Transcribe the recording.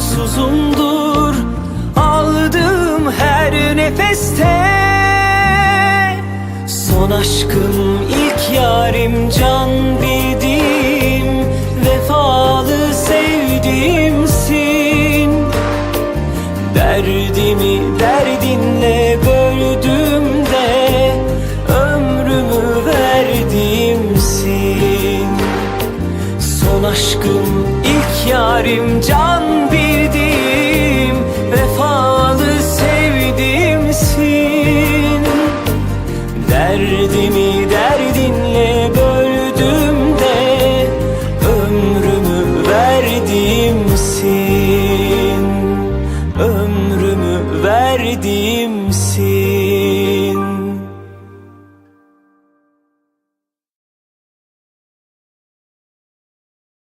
sonsuzumdur. Aldığım her nefeste. Son aşkım ilk yarim can bildiğim Vefalı sevdiğimsin. Derdimi derdinle böldüm de Ömrümü verdiğimsin. Son aşkım ilk yarim can Derdimin